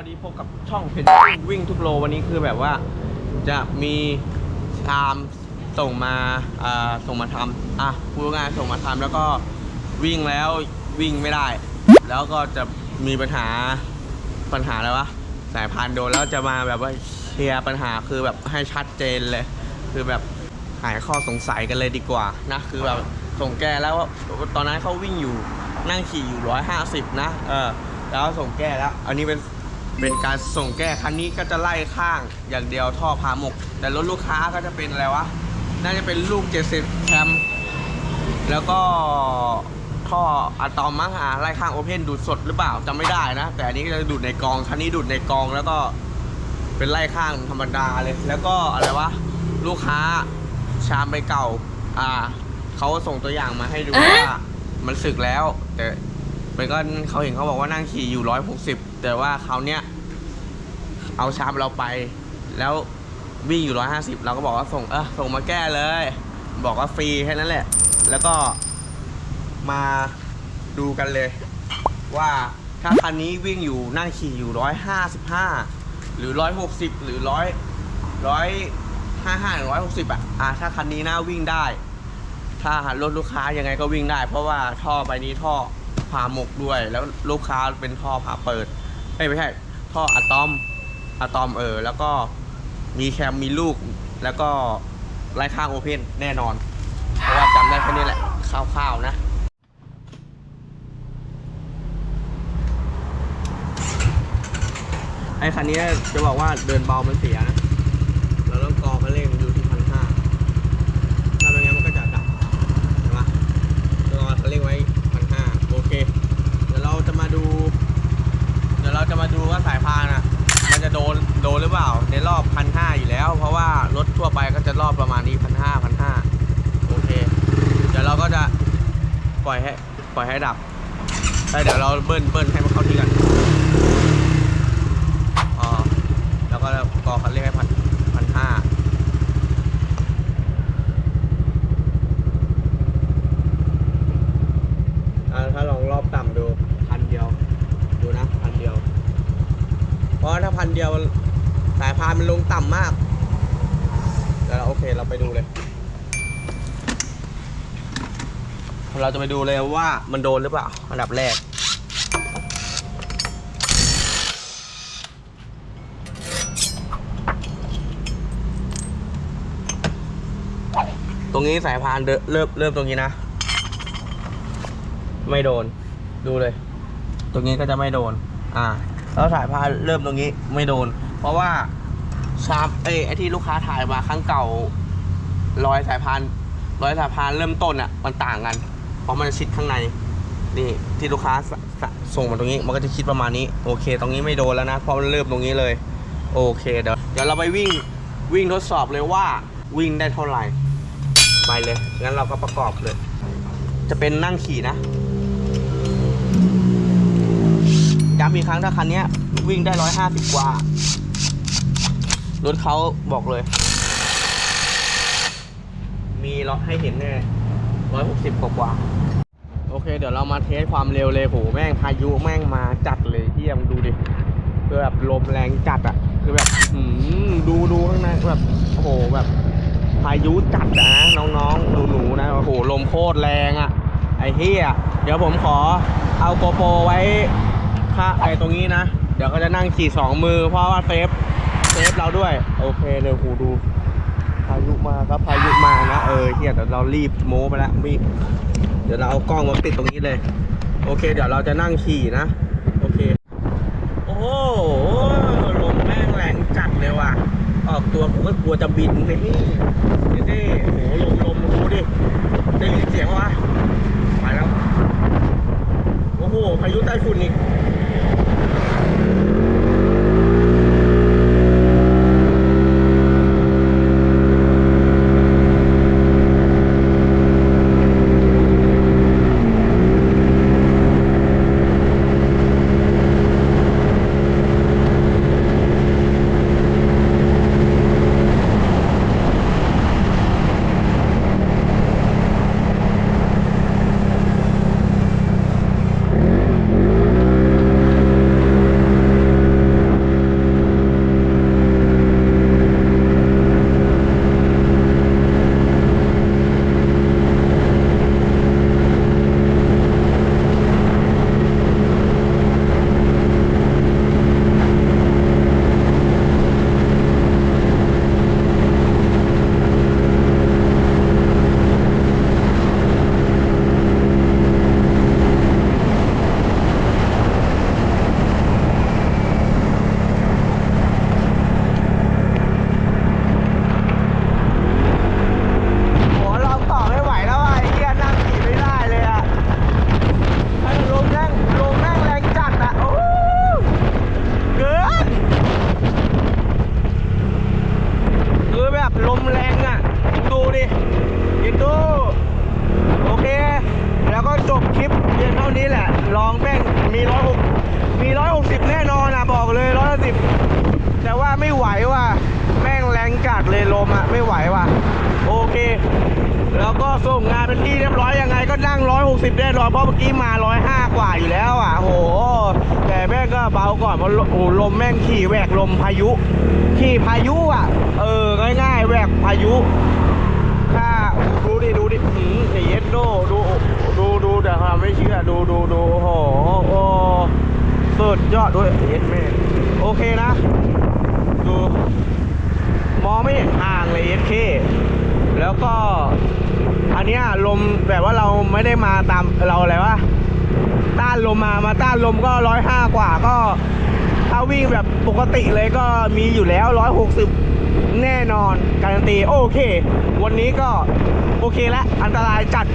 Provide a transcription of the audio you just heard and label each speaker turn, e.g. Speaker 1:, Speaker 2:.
Speaker 1: วันนี้พบกับช่องเพนวิ่งทุกโลวันนี้คือแบบว่าจะมีชามส่งมาอ่าส่งมาทำอะพูดง่ายๆส่งมาทำแล้วก็วิ่งแล้ววิ่งไม่ได้ แล้วก็จะมีปัญหาปัญหาอะไรวะสายพานโดนแล้วจะมาแบบว่าเคลียร์ปัญหาคือแบบให้ชัดเจนเลย คือแบบหายข้อสงสัยกันเลยดีกว่านะคือแบบส่งแก้แล้วว่าตอนนั้นเขาวิ่งอยู่นั่งขี่อยู่ร้อยห้าสิบนะเออแล้วส่งแก้แล้ว อันนี้เป็น เป็นการส่งแก้คันนี้ก็จะไล่ข้างอย่างเดียวท่อพาหมก แต่รถลูกค้าก็จะเป็นอะไรวะ น่าจะเป็นลูก 70แคมแล้วก็ท่ออะตอมมั้งอะไล่ข้างโอเพนดูดสดหรือเปล่าจำไม่ได้นะ แต่อันนี้ก็จะดูดในกองคันนี้ดูดในกองแล้วก็เป็นไล่ข้างธรรมดาเลย แล้วก็อะไรวะ ลูกค้าชามไปเก่า อ่าเขาส่งตัวอย่างมาให้ดูว่ามันสึกแล้วแต่ มันก็เขาเห็นเขาบอกว่านั่งขี่อยู่ร้อยหกสิบแต่ว่าเขาเนี้ยเอาชามเราไป แล้ววิ่งอยู่ร้อยห้าสิบเราก็บอกว่าส่งเออส่งมาแก้เลย บอกว่าฟรีแค่นั้นแหละ แล้วก็มาดูกันเลย ว่าถ้าคันนี้วิ่งอยู่นั่งขี่อยู่ร้อยห้าสิบห้าหรือร้อยหกสิบหรือร้อยร้อยห้าห้าหรือร้อยหกสิบอะอะถ้าคันนี้น่าวิ่งได้ ถ้ารถลูกค้ายังไงก็วิ่งได้ เพราะว่าท่อใบนี้ท่อ ผ่าหมกด้วย แล้วลูกค้าเป็นท่อผ่าเปิดเอ้ยไม่ใช่ท่ออะตอมอะตอมเออ แล้วก็มีแคมมีลูก แล้วก็ไล่ข้างโอเพนแน่นอน เพราะว่าจำได้แค่นี้แหละคร่าวๆนะไอ้คันนี้จะบอกว่าเดินเบามันเสียนะ เราต้องกอคันเร่งอยู่ที่พันห้าถ้าไม่งั้นมันก็จะดับใช่ไหมกอคันเร่งไว้พันห้าโอเค เดี๋ยวเราจะมาดู เดี๋ยวเราจะมาดูว่าสายพานอะ มันจะโดนโดนหรือเปล่า ในรอบพันห้าอยู่แล้ว เพราะว่ารถทั่วไปก็จะ รอบประมาณนี้พันห้าพันห้าโอเค เดี๋ยวเราก็จะปล่อยให้ปล่อยให้ดับแล้วเดี๋ยวเราเบิ้ลเบิ้ลให้มันเข้าที่กันอ๋อแล้วก็กอคันเร่งให้พันพันห้าถ้าลองรอบต่ำดูพันเดียว ดูนะพันเดียว เพราะถ้าพันเดียวสายพานมันลงต่ำมาก เดี๋ยวเราโอเคเราไปดูเลย เราจะไปดูเลยว่ามันโดนหรือเปล่า อันดับแรก ตรงนี้สายพานเดนเริ่มเริ่มตรงนี้นะ ไม่โดน ดูเลย ตรงนี้ก็จะไม่โดน อ่า แล้วสายพานเริ่มตรงนี้ไม่โดน เพราะว่า ชาร์ปเอ้ยไอที่ลูกค้าถ่ายมาครั้งเก่ารอยสายพานรอยสายพานเริ่มต้นอะมันต่างกัน เพราะมันชิดข้างใน นี่ที่ลูกค้าสสส่งมาตรงนี้มันก็จะคิดประมาณนี้ โอเค ตรงนี้ไม่โดนแล้วนะเพราะมันเริ่มตรงนี้เลย โอเคเดี๋ยวเดี๋ยวเราไปวิ่งวิ่งทดสอบเลยว่าวิ่งได้เท่าไหร่ไปเลยงั้นเราก็ประกอบเลย จะเป็นนั่งขี่นะย้ำอีกครั้งถ้าคันนี้วิ่งได้ร้อยห้าสิบกว่า รถเขาบอกเลย มีล็อกให้เห็นแน่ร้อยหกสิบกว่าโอเค เดี๋ยวเรามาเทสความเร็วเลยโหแม่งพายุแม่งมาจัดเลยที่ยังดูดิคือแบบลมแรงจัดอะคือแบบหืมดูดูข้างในแบบโอ้โหแบบพายุจัดนะน้องๆหนูๆนะโอ้โหลมโคตรแรงอะไอ้เฮียเดี๋ยวผมขอเอาโกโปรไว้ค่าไอ้ตรงนี้นะ เดี๋ยวก็จะนั่งขี่สองมือเพราะว่าเซฟซ ฟเราด้วย โอเคเดี๋ยวหูดูพายุมาครับพายุมานะเออเฮียเดี๋ยวเรารีบโม้ไปแล้วรีเดี๋ยวเราเอากล้องมาติดตรงนี้เลย โอเค เดี๋ยวเราจะนั่งขี่นะ โอเค โอ้โหลมแม่งแรงจัดเลยว่ะ ออกตัวผมก็กลัวจะบินเลยนี่เดี๋ยวดิโอ้โหลมลมดูดิได้ยินเสียงวะไปแล้ว โอ้โหพายุใต้ฝุ่นอีก จบคลิปเพียงเท่านี้แหละ ลองแม่งมีร้อยหกมีร้อยหกสิบแน่นอนนะบอกเลยร้อยสิบแต่ว่าไม่ไหวว่ะแม่งแรงจัดเลยลมอะไม่ไหวว่ะ โอเค แล้วก็ส่งงานเป็นที่เรียบร้อยยังไงก็นั่งร้อยหกสิบแน่นอนเพราะเมื่อกี้มาร้อยห้ากว่าอยู่แล้วอะโห แต่แม่งก็เบาก่อนเพราะลโอ้ลมแม่งขี่แหวกลมพายุ ขี่พายุอะ เออง่ายๆแหวกพายุถ้า ดูดิ ดูดิหืมไอเย็ดโดดู ดูดูแต่ความไม่เชื่อ ดูดูดูโอ้โหโอ้สุดยอดด้วยเย็ดแม่โอเคนะ ดู มองไม่เห็นทางเลยเย็ดเคแล้วก็ อันเนี้ยลมแบบว่าเราไม่ได้มาตามเราอะไรวะต้านลมมา มาต้านลมก็ร้อยห้ากว่าก็ ถ้าวิ่งแบบปกติเลยก็มีอยู่แล้วร้อยหกสิบ แน่นอนการันตีโอเค วันนี้ก็โอเคแล้วอันตรายจัด